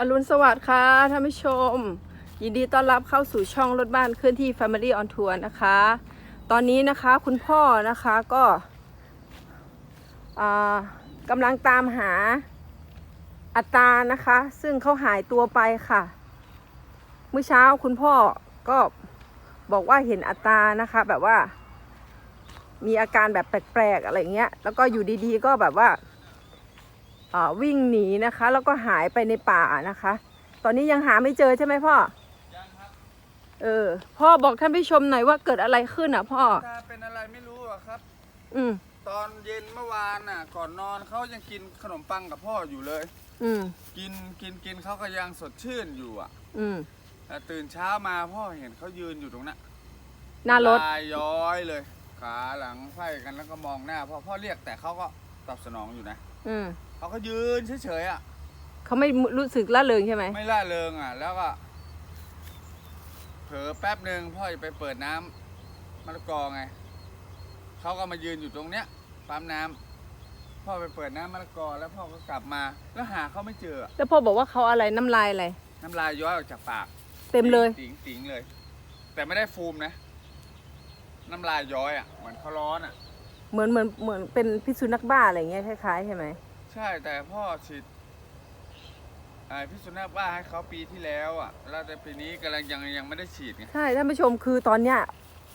อรุณสวัสดิ์ค่ะท่านผู้ชม ยินดีต้อนรับเข้าสู่ช่องรถบ้านเคลื่อนที่ Family on Tour นะคะ ตอนนี้นะคะคุณพ่อนะคะก็กำลังตามหาอัตรานะคะ ซึ่งเขาหายตัวไปค่ะ เมื่อเช้าคุณพ่อก็บอกว่าเห็นอัตรานะคะ แบบว่า มีอาการแบบแปลกๆอะไรเงี้ย แล้วก็อยู่ดีๆ ก็แบบว่า วิ่งหนีนะคะ แล้วก็หายไปในป่านะคะ ตอนนี้ยังหาไม่เจอใช่ไหมพ่อยังครับเออพ่อบอกท่านผู้ชมหน่อยว่าเกิดอะไรขึ้นอะพ่อถ้าเป็นอะไรไม่รู้อะครับ อืมตอนเย็นเมื่อวานน่ะ ก่อนนอนเขายังกินขนมปังกับพ่ออยู่เลย อืมกินกินกินเขาก็ยังสดชื่นอยู่อะ อืมแต่ตื่นเช้ามาพ่อเห็นเขายืนอยู่ตรงนั้นหน้ารถลายย้อยเลย ขาหลังไขว้กันแล้วก็มองหน้าพ่อพ่อเรียกแต่เขาก็ตอบสนองอยู่นะ อืม เขาก็ยืนเฉยๆอะ เขาไม่รู้สึกละเริงใช่ไหมไม่ล่าเริงอะ แล้วก็เผลอแป๊บหนึ่งพ่อจะไปเปิดน้ำมะละกอไงเขาก็มายืนอยู่ตรงเนี้ยปั๊มน้ำพ่อไปเปิดน้ำมะละกอ แล้วพ่อก็กลับมา แล้วหาเขาไม่เจอแล้วพ่อบอกว่าเขาอะไรน้ำลายอะไรน้ำลายย้อยออกจากปาก เต็มเลย ติ๋งติ๋งๆเลย แต่ไม่ได้ฟูมนะ น้ำลายย้อยอะ เหมือนเขาร้อนอะ เหมือนเหมือนเหมือนเป็นพิษสุนัขบ้าอะไรอย่างเงี้ยคล้ายๆใช่ไหม ใช่แต่พ่อฉีดไอ้พิษสุนัขบ้าให้เขาปีที่แล้วอะแล้วแต่ปีนี้กำลังยังยังไม่ได้ฉีดไงใช่ท่านผู้ชมคือตอนเนี้ย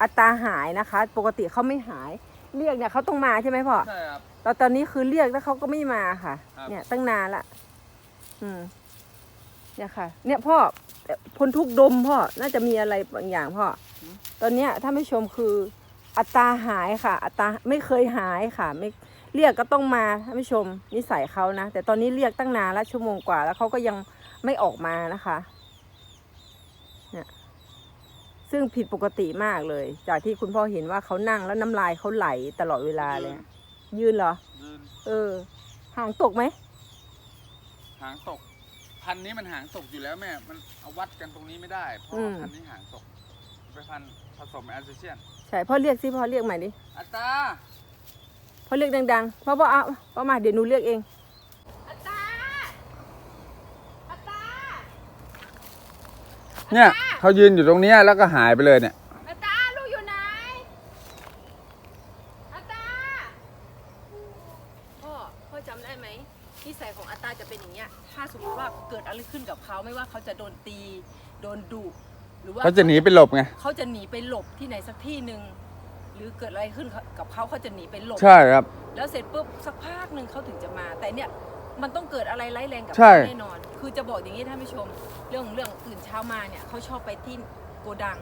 อัตราหายนะคะ ปกติเขาไม่หาย เรียกเนี่ยเขาต้องมาใช่ไหมพ่อใช่ครับ แต่ตอนนี้คือเรียกแล้วเขาก็ไม่มาค่ะ ครับ เนี่ยตั้งนานละอืม เนี่ยค่ะ เนี่ยพ่อพ้นทุกข์ดมพ่อน่าจะมีอะไรบางอย่างพ่อตอนเนี้ยถ้าไม่ชมคือ อัตราหายค่ะ อัตราไม่เคยหายค่ะ ไม่ เรียกก็ต้องมาท่านผู้ชมนิสัยเขานะ แต่ตอนนี้เรียกตั้งนานแล้วชั่วโมงกว่า แล้วเขาก็ยังไม่ออกมานะคะเนี่ยซึ่งผิดปกติมากเลย จากที่คุณพ่อเห็นว่าเขานั่งแล้วน้ำลายเขาไหลตลอดเวลาเลยอะยืนเหรอ ยืนเออ หางตกไหม หางตก พันธุ์นี้มันหางตกอยู่แล้วแม่ มันเอาวัดกันตรงนี้ไม่ได้เพราะว่าพันธุ์นี้หางตกไปนพันธุ์ผสมแอสเซเชียนใช่พ่อเรียกสิพ่อเรียกใหม่ดิ อัตรา พ่อเรียกดังๆพ่อพ่อเอาพ่อมาเดี๋ยวหนูเรียกเองอัตาอัตาเนี่ยเขายืนอยู่ตรงเนี้ยแล้วก็หายไปเลยเนี่ยอัตาลูกอยู่ไหนอัตาพ่อพ่อจำได้ไหมนิสัยของอัตาจะเป็นอย่างเงี้ย ถ้าสมมติว่าเกิดอะไรขึ้นกับเขาไม่ว่าเขาจะโดนตี โดนดุหรือว่าเขาจะหนีไปหลบไงเขาจะหนีไปหลบที่ไหนสักที่หนึ่งห รือเกิดอะไรขึ้นกับเขาเขาจะหนีไปหลบใช่ครับ แล้วเสร็จปุ๊บสักพักหนึ่งเขาถึงจะมา แต่เนี่ยมันต้องเกิดอะไรร้ายแรงกับใช่ เขาแน่นอน คือจะบอกอย่างนี้ท่านผู้ชม เรื่องของเรื่องตื่นเช้ามาเนี่ยเขาชอบไปที่โกดัง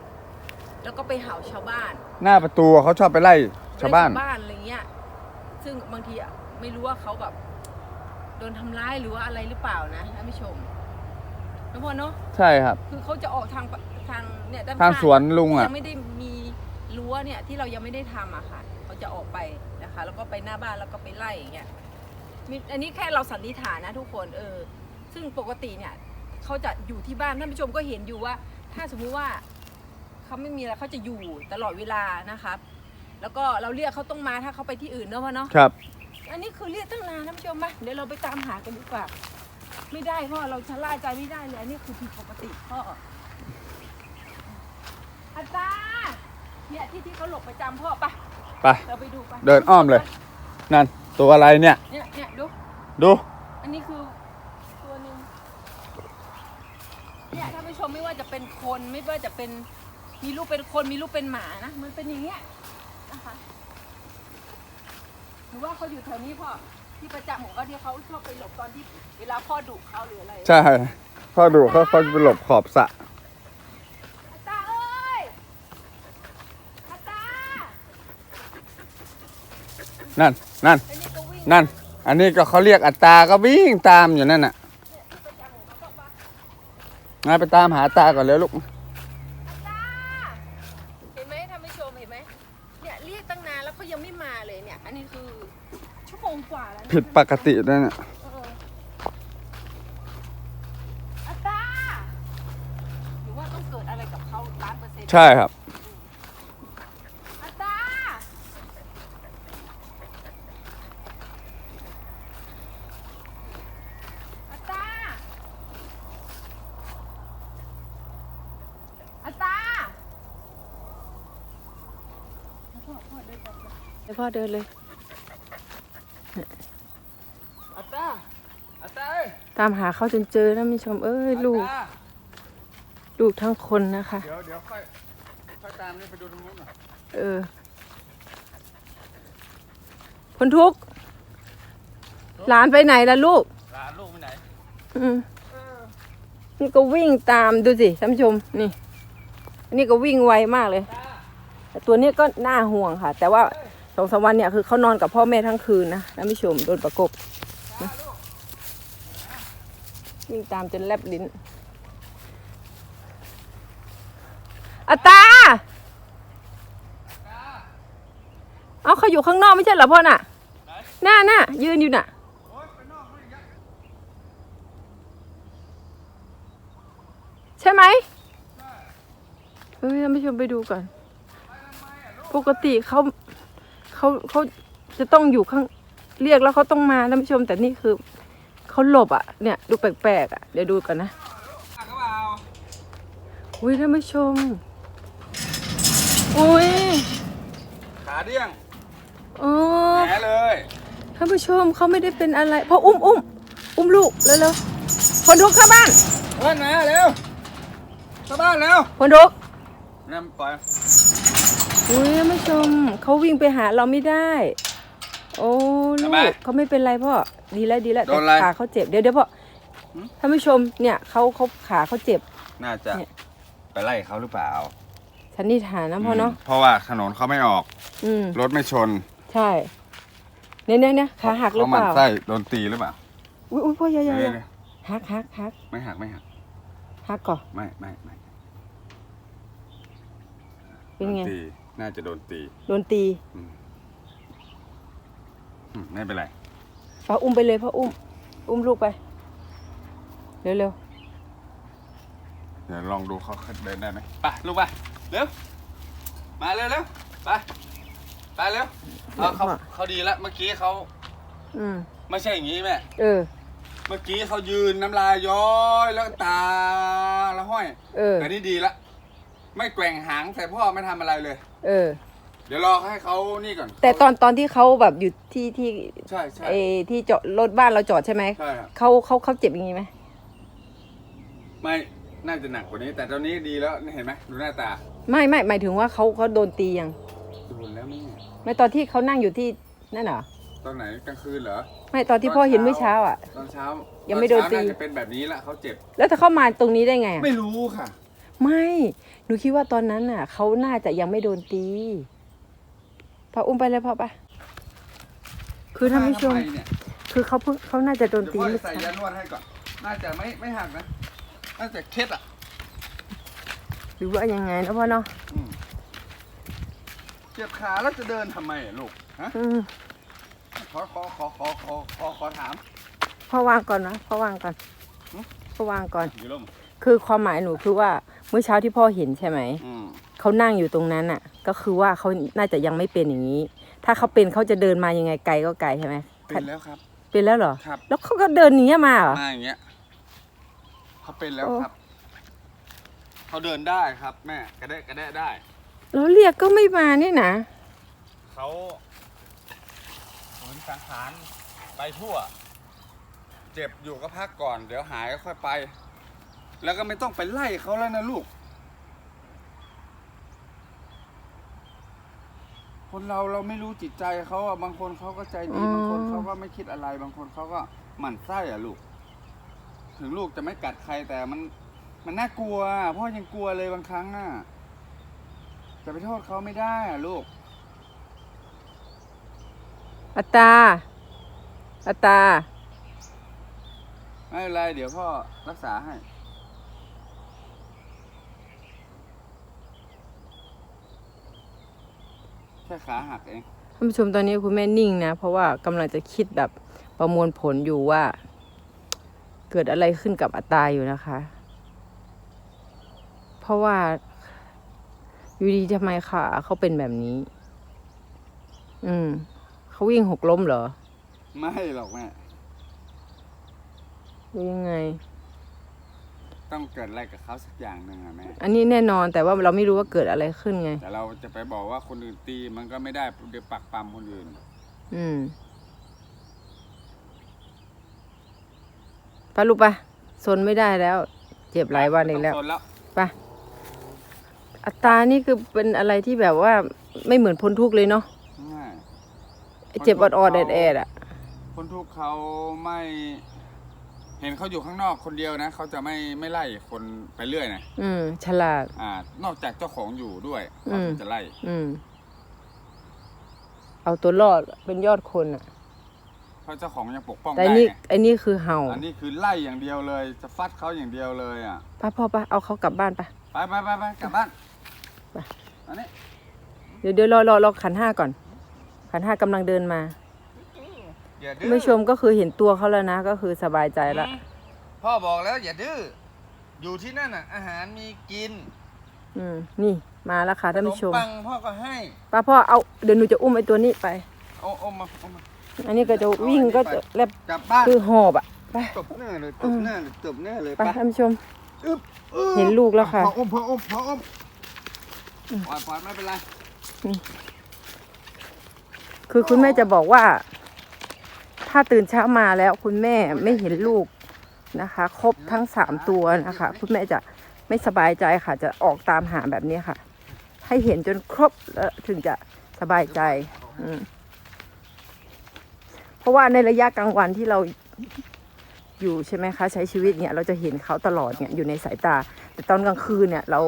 แล้วก็ไปเห่าชาวบ้าน หน้าประตูเขาชอบไปไล่ชาวบ้านไล่ชาวบ้านอะไรเงี้ย ซึ่งบางทีอะไม่รู้ว่าเขาแบบโดนทำร้ายหรือว่าอะไรหรือเปล่านะท่านผู้ชมแล้วพอเนาะ ใช่ครับ คือเขาจะออกทางปะทางเนี่ยด้านทางข้สวนลุงที่อะ ยังไม่ได้มี รั้วเนี่ยที่เรายังไม่ได้ทำอะค่ะเขาจะออกไปนะคะ แล้วก็ไปหน้าบ้านแล้วก็ไปไล่อย่างเงี้ยมีอันนี้แค่เราสันนิษฐานนะทุกคนเออซึ่งปกติเนี่ยเขาจะอยู่ที่บ้านท่านผู้ชมก็เห็นอยู่ว่า ถ้าสมมุติว่าเขาไม่มีอะไรเขาจะอยู่ตลอดเวลานะครับ แล้วก็เราเรียกเขาต้องมาถ้าเขาไปที่อื่นเนอะพ่อเนาะครับ อันนี้คือเรียกตั้งนานท่านผู้ชมมาเดี๋ยวเราไปตามหากันดีกว่า ไม่ได้พ่อเราชะล่าใจไม่ได้เลยอันนี้คือผิดปกติพ่ออาจารย์ เนี่ยที่ที่เขาหลบประจำพ่อไปะไป เราไปดูไปเดินอ้อมเลย นั่น ตัวอะไรเนี่ย เนี่ยเนี่ยดู ดู อันนี้คือตัวหนึ่งเนี่ยท่านผู้ชมไม่ว่าจะเป็นคนไม่ว่าจะเป็นมีลูกเป็นคนมีลูกเป็นหมานะมันเป็นอย่างเงี้ยนะคะหรือว่าเขาอยู่แถวนี้พ่อที่ประจำของเขาที่เขาชอบไปหลบตอนที่เวลาพ่อดุเขาหรืออะไร ใช่ พ่อดูเขาเขาจะไปหลบขอบสระ อาตาเอ้ยอาตา นั่นนั่นอันนี้ก็วิ่งนั่น อันนี้ก็เขาเรียกอัตราก็วิ่งตามอยู่นั่นน่ะเนี่ยที่ประจำของเขาบอกว่างั้นไปตามหาตาก่อนเลยลูกอาตาเห็นไหมท่านผู้ชมเห็นไหมเนี่ยเรียกตั้งนานแล้วเขายังไม่มาเลยเนี่ย อันนี้คือชั่วโมงกว่าแล้วนะผิดปกติด้วยน่ะเอออาตาหรือว่าต้องเกิดอะไรกับเขาล้านเปอร์เซ็นต์ ใช่ครับ อาตาอาตา ให้พ่อ เดินเลยอัตตาอัตตาเอ้ยตามหาเขาจนเจอนะท่านผู้ชมเอ้ยลูกอัตตาลูกทั้งคนนะคะ เดี๋ยวเดี๋ยวค่อยค่อยตามนี่ไปดูตรงนู้นหน่อยเออคนทุกข์หลานไปไหนล่ะลูก หลานลูกไปไหน อืมนี่ก็วิ่งตามดูสิท่านผู้ชมนี่ อันนี้ก็วิ่งไวมากเลย แต่ตัวเนี้ยก็น่าห่วงค่ะ แต่ว่าส องสามวันเนี่ยคือเขานอนกับพ่อแม่ทั้งคืนนะท่านผู้ชมโดนประกบนะวิ่งตามจนแลบลิ้นอาตา เอาเขาอยู่ข้างนอกไม่ใช่เหรอพ่อน่ะหน่าหน่ะยืนอยู่น่ะใช่ไหมเฮ้ยท่านผู้ชมไปดูก่อน ปกติเขา เขาเขาจะต้องอยู่ข้างเรียกแล้วเขาต้องมาท่านผู้ชม แต่นี่คือเขาหลบอะเนี่ย ดูแปลกๆอะเดี๋ยวดูก่อนนะหักก็เปล่าอุ้ยท่านผู้ชมอุ้ยขาเดี้ยงโอ้แหนเลยท่านผู้ชมเขาไม่ได้เป็นอะไรพออุ้มอุ้มอุ้มลูกเร็วๆคนทุกข์เข้าบ้านเพื่อนมาเร็วเข้าบ้านเร็วคนทุกข์นั่นปล่อย อุ้ยท่านผู้ชมเขาวิ่งไปหาเราไม่ได้ โอ้ลูกเขาไม่เป็นไรพ่อดีแล้วดีแล้วแต่ขาเขาเจ็บเดี๋ยวเดี๋ยวพ่อท่านผู้ชมเนี่ยเขาเขาขาเขาเจ็บ น่าจะเนี่ย ไปไล่เขาหรือเปล่าสันนิษฐานนะพ่อเนาะมเพราะว่าถนนเขาไม่ออก อืมรถไม่ชนใช่เนี่ยเนี่ยเนี่ยขาหักหรือเขาหเปมันล่าไส้โดนตีหรือเปล่าอุ้ยอุ้ยพ่ออย่าอย่าอย่าเนี่ยหักหักหักไม่หักไม่หักหักก่อนไม่ไม่ไม่เป็นไงโดตี น่าจะโดนตีโดนตีอืมอืมไม่เป็นไรพ่ออุ้มไปเลยพ่ออุ้ม อุ้มลูกไปเร็วเร็วเดี๋ยวลองดูเขาเดินได้ไหมไปลูกไปเร็วมาเร็วเร็วไปไปเร็วเอาเขาเขาดีแล้วเมื่อกี้เขาๆอืมไม่ใช่อย่างนี้แม่เออ เมื่อกี้เขายืนน้ำลายย้อยแล้วก็ตาละห้อยเออ แต่นี่ดีละ ไม่แกว่งหางใส่พ่อไม่ทำอะไรเลย เออ เดี๋ยวรอให้เขานี่ก่อนแต่ตอนตอนที่เขาแบบอยู่ที่ที่ใช่ใช่เออที่จอดรถบ้านเราจอดใช่ไหมใช่ครับเขาเขาเขาเจ็บอย่างนี้ไหมไม่น่าจะหนักกว่านี้ แต่ตอนนี้ดีแล้วเห็นไหมดูหน้าตาไม่ไม่หมายถึงว่าเขาเขาโดนตียังดูแล้วนี่ไม่ตอนที่เขานั่งอยู่ที่นั่นเหรอตอนไหนกลางคืนเหรอไม่ตอนที่พ่อเห็นเมื่อเช้าอะ ตอนเช้ายัยังไม่โดนตีน่าจะเป็นแบบนี้ละเขาเจ็บ แล้วถ้าเข้ามาตรงนี้ได้ไงอะไม่รู้ค่ะ ไม่ห นูคิดว่าตอนนั้นน่ะเขาน่าจะยังไม่โดนตีพออุ้มไปเลยพ่อไปคือท่านผู้ชมทำไเนี่ยคือเขาเพิ่งเขาน่าจะโดนเดี๋ยวตีพ่อเมื่จะอใส่เช้ายานวดให้ก่อน น่าจะไม่ไม่หักนะ น่าจะเคล็ดอะ หรือว่ายังไงนะพ่อเนาะอืมเจ็บขาแล้วจะเดินทำไมอะลูก ฮะ อืมขอขอขอขอขอขอขอถาม พ่อวางก่อนนะพ่อวางก่อนหึ พ่อวางก่อน อยู่ร่มคือความหมายหนูคือว่า เมื่อเช้าที่พ่อเห็นใช่ไหม อืมเขานั่งอยู่ตรงนั้นน่ะ ก็คือว่าเขาน่าจะยังไม่เป็นอย่างนี้ ถ้าเขาเป็นเขาจะเดินมายังไงไกลก็ไกลใช่ไหมเป็นแล้วครับ เป็นแล้วเหรอ ครับ แล้วเขาก็เดินอย่างเงี้ยมาเหรอ มาอย่างเงี้ยเขาเป็นแล้วโอ้ครับเขาเดินได้ครับ แม่กระแดะกระแดะได้ แล้วเรียกก็ไม่มานี่นะ เขาเหมือนสังขารไปทั่ว เจ็บอยู่ก็พักก่อน เดี๋ยวหายก็ค่อยไป แล้วก็ไม่ต้องไปไล่เขาแล้วนะลูก คนเราเราไม่รู้จิตใจเขาอะบางคนเขาก็ใจดีอืมบางคนเขาก็ไม่คิดอะไร บางคนเขาก็หมั่นไส้อะลูก ถึงลูกจะไม่กัดใครแต่มัน มันน่ากลัวอะพ่อยังกลัวเลยบางครั้งอะจะไปโทษเขาไม่ได้อะลูกอัตตา อัตตา ไม่เป็นไรเดี๋ยวพ่อรักษาให้ แค่ขาหักเองท่านผู้ชมตอนนี้คุณแม่นิ่งนะ เพราะว่ากำลังจะคิดแบบประมวลผลอยู่ว่า เกิดอะไรขึ้นกับอัตตาอยู่นะคะ เพราะว่าอยู่ดีทำไมขาเขาเป็นแบบนี้ อืมเขาวิ่งหกล้มเหรอ ไม่หรอกแม่หรือยังไง ต้องเกิดอะไรกับเขาสักอย่างหนึ่งอะแม่อันนี้แน่นอนแต่ว่าเราไม่รู้ว่าเกิดอะไรขึ้นไง แต่เราจะไปบอกว่าคนอื่นตีมันก็ไม่ได้เดี๋ยวปักปั๊มคนอื่น อืมไปลูกไปซนไม่ได้แล้ว เจ็บหลายวันอีกแล้วไม่ต้งสนแล้วไปอัตรานี่คือเป็นอะไรที่แบบว่าไม่เหมือนพ้นทุกข์เลยเนาะง่ายไอ้เจ็บออดๆแอดแอดๆอะ คนทุกข์เขาไม่ เห็นเขาอยู่ข้างนอกคนเดียวนะเขาจะไม่ไม่ไล่คนไปเรื่อยนะอืม ฉลาด อ่า นอกจากเจ้าของอยู่ด้วยอืเขามถึงจะไล่ อืม เอาตัวรอดเป็นยอดคนอะ เพราะเจ้าของยังปกป้องแต่ได้นี่ไงไอ้นี่คือเห่าอันนี้คือไล่อย่างเดียวเลย จะฟัดเขาอย่างเดียวเลยอะ ป้าพ่อป้าเอาเขากลับบ้านไป ไปไปไปไปกลับบ้านไป อันนี้ เดี๋ยวเดี๋ยวรอรอรอขันห้าก่อน ขันห้ากำลังเดินมา อย่าคุดื้ณอผู้ชมก็คือเห็นตัวเขาแล้วนะ ก็คือสบายใจละ พ่อบอกแล้วอย่าดื้อ อยู่ที่นั่นอะ อาหารมีกิน อืม นี่มาแล้วค่ะท่านผู้ชมขปังพ่อก็ให้ป้าพ่อเอาเดี๋ยวหนูจะอุ้มไอ้ตัวนี้ไปเอาเอามาเอามาอันนี้ก็จะวิ่งก็จะแลบกลับบ้านคือหอบอะไปตบหน้าเลยตบหน้าเลยตบหน้าเลยไปท่านผู้ชมอึ๊บอึ๊บเห็นลูกแล้วค่ะพออมพออมพออมปล่อยปล่อยไม่เป็นไรคือคุณแม่จะบอกว่า ถ้าตื่นเช้ามาแล้วคุณแม่ไม่เห็นลูกนะคะ ครบทั้งสามตัวนะคะ คุณแม่จะไม่สบายใจค่ะ จะออกตามหาแบบนี้ค่ะ ให้เห็นจนครบแล้วถึงจะสบายใจอืเพราะว่าในระยะกลางวันที่เราอยู่ใช่ไหมคะ ใช้ชีวิตเนี่ยเราจะเห็นเขาตลอดเนี่ยอยู่ในสายตา แต่ตอนกลางคืนเนี่ยเรา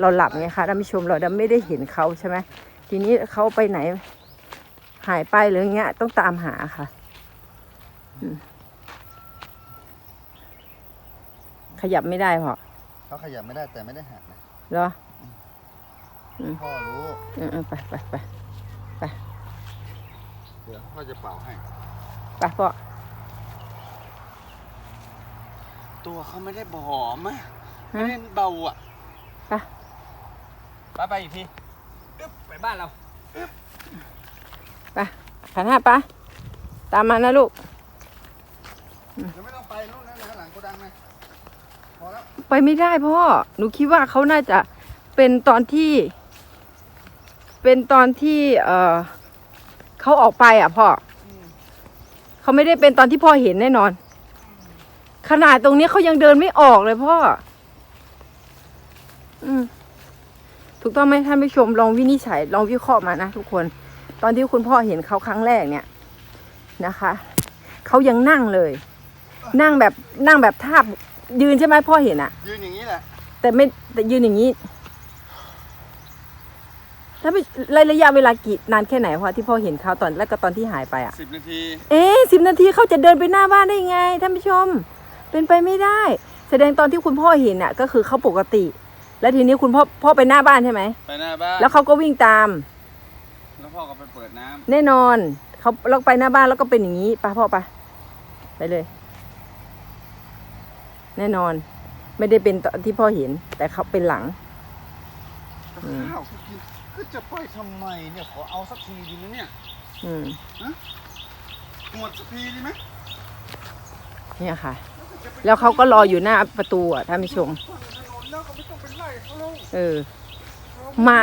เราหลับไงคะท่านผู้ชมเราไม่ได้เห็นเขาใช่ไหมทีนี้เขาไปไหนหายไปหรือเงี้ยต้องตามหาค่ะ ขยับไม่ได้พอเขาขยับไม่ได้แต่ไม่ได้หักนะเหรอพ่อรู้เออเออไปไปไปเดี๋ยวพ่อจะเป่าให้ไปพ่อตัวเขาไม่ได้บอมอะฮะไม่ได้เบาอะไปไปไปอีกทีอึ๊บไปบ้านเราไปขันห้าปะตามมานะลูก ยังไม่ต้องไปนู่นนะหลังโกดังนะพอแล้วไปไม่ได้พ่อ หนูคิดว่าเขาน่าจะเป็นตอนที่ เป็นตอนที่ เออเขาออกไปอะพ่อเขาไม่ได้เป็นตอนที่พ่อเห็นแน่นอน ขนาดตรงนี้เขายังเดินไม่ออกเลยพ่อ อืมถูกต้องไหมท่านผู้ชมลองวินิจฉัยลองวิเคราะห์มานะทุกคน ตอนที่คุณพ่อเห็นเขาครั้งแรกเนี่ยนะคะ เขายังนั่งเลย นั่งแบบนั่งแบบท่ายืนใช่ไหมพ่อเห็นอะยืนอย่างนี้แหละ แต่ไม่แต่ยืนอย่างนี้ถ้าไประระยะเวลากี่นานแค่ไหนพ่อที่พ่อเห็นเขาตอนแล้วก็ตอนที่หายไปอะสิบนาที เอ๊สิบนาทีเขาจะเดินไปหน้าบ้านได้ยังไงท่านผู้ชม เป็นไปไม่ได้ แสดงตอนที่คุณพ่อเห็นอะก็คือเขาปกติ แล้วทีนี้คุณพ่อพ่อไปหน้าบ้านใช่ไหมไปหน้าบ้านแล้วเขาก็วิ่งตาม แล้วพ่อก็ไปเปิดน้ำแน่นอนเขาเราไปหน้าบ้านแล้วก็เป็นอย่างนี้ไปพ่อไปไปเลย แน่นอน ไม่ได้เป็นตอนที่พ่อเห็น แต่เขาเป็นหลังอืมข้าวก็กินก็จะไปทำไมเนี่ยขอเอาสักทีดีไหมเนี่ยอืมหมดสักทีดีไหมเนี่ยค่ะ แล้วเขาก็รออยู่หน้าประตูอะท่านผู้ชมฝั่งถนนแล้วก็ไม่ต้องไปไล่เขาแล้วเออ มา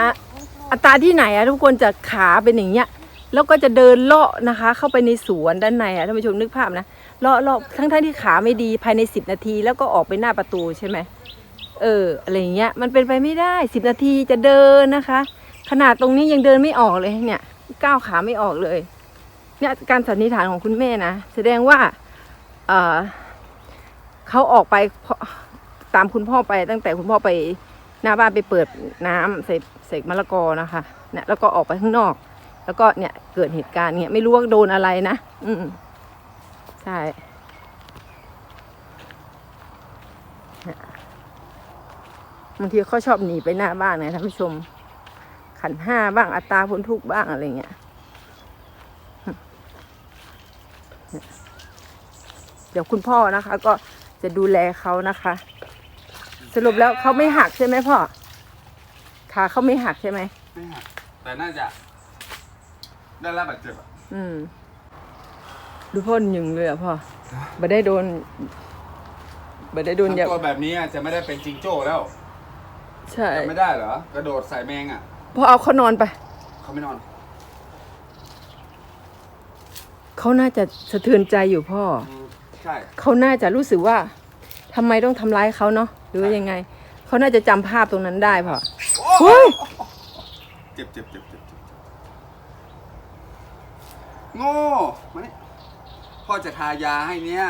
อัตราที่ไหนอะทุกคนจะขาเป็นอย่างเงี้ย แล้วก็จะเดินเลาะนะคะ เข้าไปในสวนด้านในอะท่านผู้ชมนึกภาพนะ เลาะเลาะทั้งทั้งที่ขาไม่ดีภายในสิบนาที แล้วก็ออกไปหน้าประตูใช่ไหมเอออะไรอย่างเงี้ยมันเป็นไปไม่ได้สิบนาทีจะเดินนะคะ ขนาดตรงนี้ยังเดินไม่ออกเลยเนี่ยก้าวขาไม่ออกเลยเนี่ยการสันนิษฐานของคุณแม่นะแสดงว่าเออเขาออกไปตามคุณพ่อไปตั้งแต่คุณพ่อไปหน้าบ้านไปเปิดน้ำใส่ใส่มะละกอนะคะเนี่ยแล้วก็ออกไปข้างนอก แล้วก็เนี่ยเกิดเหตุการณ์เนี่ยไม่รู้ว่าโดนอะไรนะ อืม ใช่เนี่ยบางทีเขาชอบหนีไปหน้าบ้านนะท่านผู้ชม ขันห้าบ้างอัตราพ้นทุกข์บ้างอะไรเงี้ยเดี๋ยวคุณพ่อนะคะ ก็จะดูแลเขานะคะ สรุปแล้วเขาไม่หักใช่ไหมพ่อขาเขาไม่หักใช่ไหมไม่หักแต่น่าจะ ได้รับบาดเจ็บอะอืม ดูพ่นหยึงเลยอะพ่อบ่ได้โดนไม่ได้โดนเหยียบทำตัวแบบนี้อะจะไม่ได้เป็นจิงโจ้แล้ว ใช่จะไม่ได้เหรอ กระโดดใส่แมงอะพอเอาเขานอนไป เขาไม่นอน เขาน่าจะสะเทือนใจอยู่พ่ออืมใช่ เขาน่าจะรู้สึกว่าทำไมต้องทำร้ายเขาเนาะหรือว่ายังไง เขาน่าจะจำภาพตรงนั้นได้พ่อเฮ้ยเจ็บเจ็บเจ็บเจ็บเจ็บโง่มานี่ พ่อจะทายาให้เนี้ย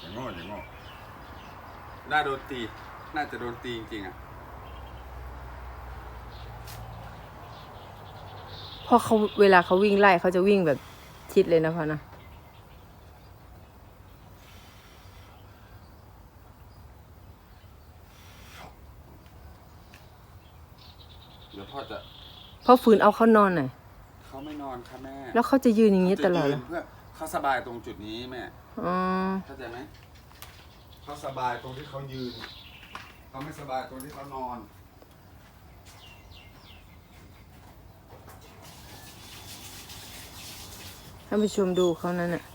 อย่างโง่อย่างโง่น่าโดนตี น่าจะโดนตีจริงๆอะ เพราะเขาเวลาเขาวิ่งไล่เขาจะวิ่งแบบชิดเลยนะพ่อนะ เดี๋ยวพ่อจะ เพราะฝืนเอาเขานอนหน่อยเขาไม่นอนค่ะแม่แล้วเขาจะยืนอย่างนี้ตลอดเลเลยเพื่อเขาสบายตรงจุดนี้แม่อ๋อเข้าใจไหมเขาสบายตรงที่เขายืนเขาไม่สบายตรงที่เขานอน ท่านผู้ชมดูเขานั่นน่ะน่ะ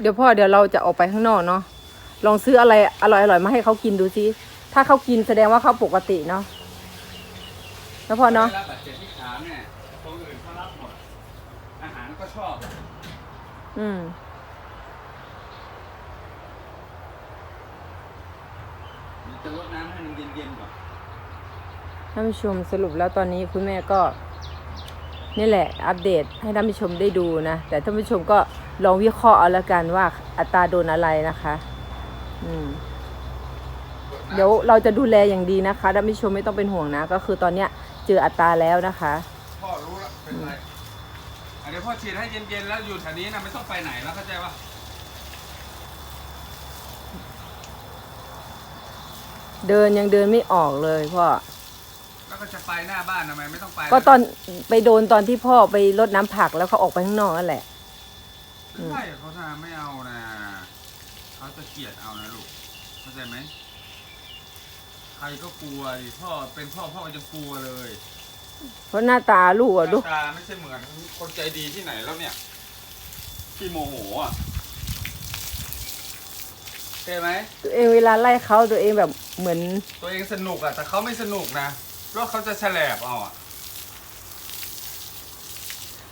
เดี๋ยวพ่อเดี๋ยวเราจะออกไปข้างนอกเนาะลองซื้ออะไรอร่อยๆมาให้เขากินดูซิถ้าเขากินแสดงว่าเขาปกติเนาะแล้วพ่อเนาะได้รับบาดเจ็บที่ขาเนี่ยตรงอื่นเขารับหมดอาหารก็ชอบอืมมีจะลดน้ำให้มันเย็นๆก่อนท่านผู้ชมสรุปแล้วตอนนี้คุณแม่ก็ นี่แหละอัปเดตให้ท่านผู้ชมได้ดูนะ แต่ท่านผู้ชมก็ ลองวิเคราะห์เอาละกันว่าอัตราโดนอะไรนะคะ อืมเดี๋ยวเราจะดูแลอย่างดีนะคะท่านผู้ชมไม่ต้องเป็นห่วงนะ ก็คือตอนเนี้ยเจออัตราแล้วนะคะ พ่อรู้แล้วเป็นไรอันนี้พ่อฉีดให้เย็นๆแล้วอยู่แถวนี้นะไม่ต้องไปไหนแล้วเข้าใจปะเดินยังเดินไม่ออกเลยพ่อ แล้วก็จะไปหน้าบ้านทำไมไม่ต้องไปก็ตอนไปโดนตอนที่พ่อไปรดน้ำผักแล้วเขาออกไปข้างนอกนั่นแหละไม่ ใช่เขาทำไม่เอานะ เขาจะเกลียดเอานะลูก เข้าใจไหม ใครก็กลัวดิพ่อเป็นพ่อพ่อก็จะกลัวเลยเพราะหน้าตาลูกหอะดูน้าตาไม่ใช่เหมือน คนใจดีที่ไหนแล้วเนี่ยที่โมโหอะใช่ไหม ตัวเองเวลาไล่เขาตัวเองแบบเหมือน ตัวเองสนุกอะ แต่เขาไม่สนุกนะเพราะเขาจะแฉลบเอาอะ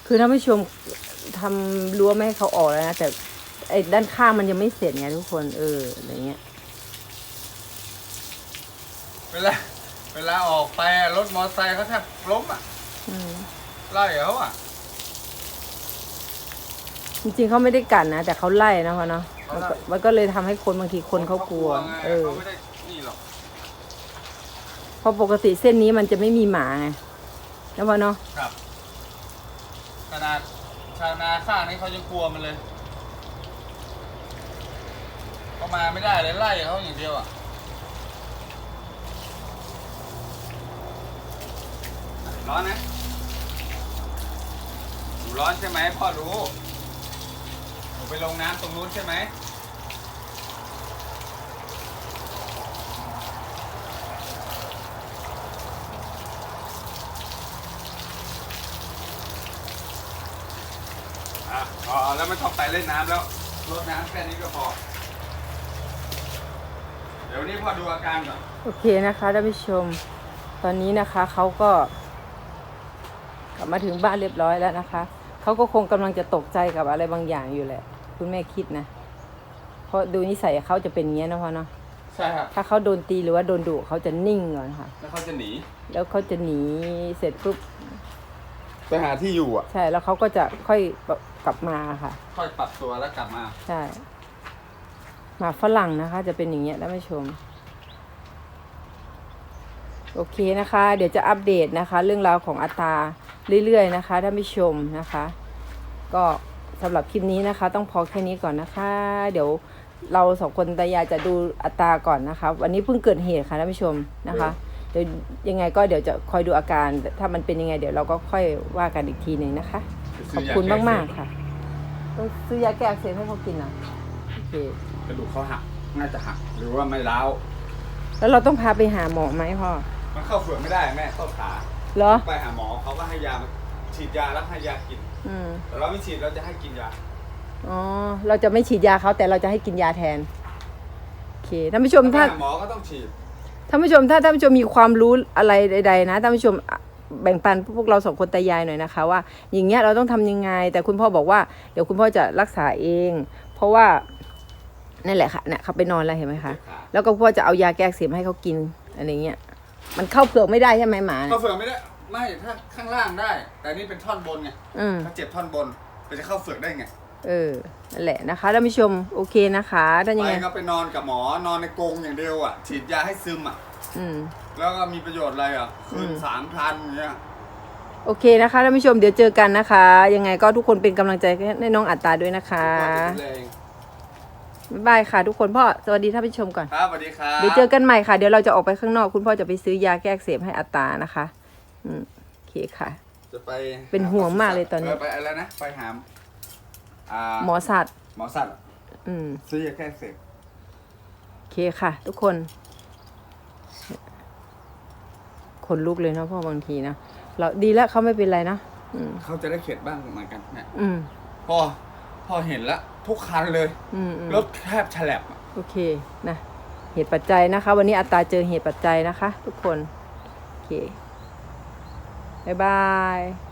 คือท่านผู้ชม ทำรั้วไม่ให้เขาออกแล้วนะแต่ไอ้ด้านข้างมันยังไม่เสร็จไงทุกคนเอออะไรเงี้ยเวลาเวลาออกไปอะรถมอเตอร์ไซค์เขาแทบล้มอะอืมไล่เขาอะจริงๆเขาไม่ได้กัดนะแต่เขาไล่นะพ่อเนาะเขามันไล่ก็มันก็เลยทำให้คนบางทีคนเขากลัว ไงเออเขาไม่ได้นี่หรอกเพราะปกติเส้นนี้มันจะไม่มีหมาไงนะพ่อเนาะ ครับขนาด ชาวนาข้างนี้เขาจะกลัวมันเลยเขามาไม่ได้เลยไล่เขาอย่างเดียวอะร้อนนะหนูร้อนใช่ไหมพ่อรู้หนูไปลงน้ำตรงนู้นใช่ไหม อะอ๋อแล้วไม่ต้องไปเล่นน้ำแล้วรดน้ำแค่นี้ก็พอ เดี๋ยววนนี้พ่อดูอาการก่อนโอเคนะคะท่านผู้ชม ตอนนี้นะคะเขาก็ กลับมาถึงบ้านเรียบร้อยแล้วนะคะ เขาก็คงกำลังจะตกใจกับอะไรบางอย่างอยู่แหละ คุณแม่คิดนะ เพราะดูนิสัยเขาจะเป็นอย่างนี้ยนะพ่อเนาะ ใช่ครับ ถ้าเขาโดนตีหรือว่าโดนดุเขาจะนิ่งก่อนค่ะ แล้วเขาจะหนี แล้วเขาจะหนีเสร็จปุ๊บ ไปหาที่อยู่อะ ใช่ แล้วเขาก็จะค่อย กลับมาค่ะ ค่อยปรับตัวแล้วกลับมา ใช่หมาฝรั่งนะคะ จะเป็นอย่างเงี้ยแล้วไม่ชม โอเคนะคะ เดี๋ยวจะอัปเดตนะคะ เรื่องราวของอัตราเรื่อยๆนะคะท่านผู้ชมนะคะ ก็สำหรับคลิปนี้นะคะ ต้องพอแค่นี้ก่อนนะคะ เดี๋ยวเราสองคนตายายจะดูอัตราก่อนนะคะ วันนี้เพิ่งเกิดเหตุค่ะท่านผู้ชมนะคะเดี๋ยวยังไงก็เดี๋ยวจะคอยดูอาการ ถ้ามันเป็นยังไง เดี๋ยวเราก็ค่อยว่ากันอีกทีหนึ่งนะคะ ขอบคุณมากๆค่ะ ต้องซื้อยาแก้อักเสบให้เขากินนะโอเคกระดูกเขาหักน่าจะหัก หรือว่าไม่ร้าวแล้วเราต้องพาไปหาหมอไหมพ่อมันเข้าเฝือกไม่ได้แม่เข้าขาเหรอไปหาหมอเขาก็ให้ยามาฉีดยาแล้วให้ยากินอืมแต่เราไม่ฉีดเราจะให้กินยาอ๋อเราจะไม่ฉีดยาเขาแต่เราจะให้กินยาแทนโอเคท่านผู้ชมไปถ้าหาหมอก็ต้องฉีดท่านผู้ชมถ้าท่านผู้ชมมีความรู้อะไรใด ๆ นะท่านผู้ชมอะ แบ่งปันพวกเราสองคนตายายหน่อยนะคะ ว่า อย่างเงี้ยเราต้องทำยังไง แต่คุณพ่อบอกว่าเดี๋ยวคุณพ่อจะรักษาเอง เพราะว่านั่นแหละค่ะเนี่ยเขาไปนอนแล้วเห็นไหมคะแล้วก็พ่อจะเอายาแก้อักเสบให้เขากินอะไรเงี้ยมันเข้าเผือกไม่ได้ใช่ไหมหมาเนี่เข้ายเฝือกไม่ได้ไม่ถ้าข้างล่างได้ แต่นี่เป็นท่อนบนไงอืมถ้าเจ็บท่อนบนมันจะเข้าเฝือกได้ไงเออนั่นแหละนะคะท่านผู้ชมโอเคนะคะถ้ายังไปไงก็ไปนอนกับหมอนอนในกรงอย่างเดียวอะฉีดยาให้ซึมอะ อืม แล้วก็มีประโยชน์อะไรอะ คืนอืม สามพันอย่างเงี้ย โอเคนะคะท่านผู้ชมเดี๋ยวเจอกันนะคะ ยังไงก็ทุกคนเป็นกำลังใจให้น้องอัตตาด้วยนะคะก็จะดูแลเองบ๊ายบายค่ะ ทุกคนพ่อสวัสดีท่านผู้ชมก่อน ครับสวัสดีครับ เดี๋ยวเจอกันใหม่ค่ะ เดี๋ยวเราจะออกไปข้างนอก คุณพ่อจะไปซื้อยาแก้อักเสบให้อัตตานะคะอืมโอเคค่ะ จะไปเป็นห่วงมากเลยตอนนี้ ไปอะไรนะ ไปหาอ่าหมอสัตว์หมอสัตว์อืมซื้อยาแก้เสพ โอเคค่ะ ทุกคน ขนลุกเลยเนาะพ่อบางทีนะเราดีแล้วเขาไม่เป็นไรนะอืมเขาจะได้เข็ดบ้างเหมือนกันเนี่ยอืมพอพอเห็นแล้วทุกคันเลยอืมอืมรถแทบฉลับอะโอเคนะเหตุปัจจัยนะคะ วันนี้อัตราเจอเหตุปัจจัยนะคะ ทุกคน โอเคบ๊ายบาย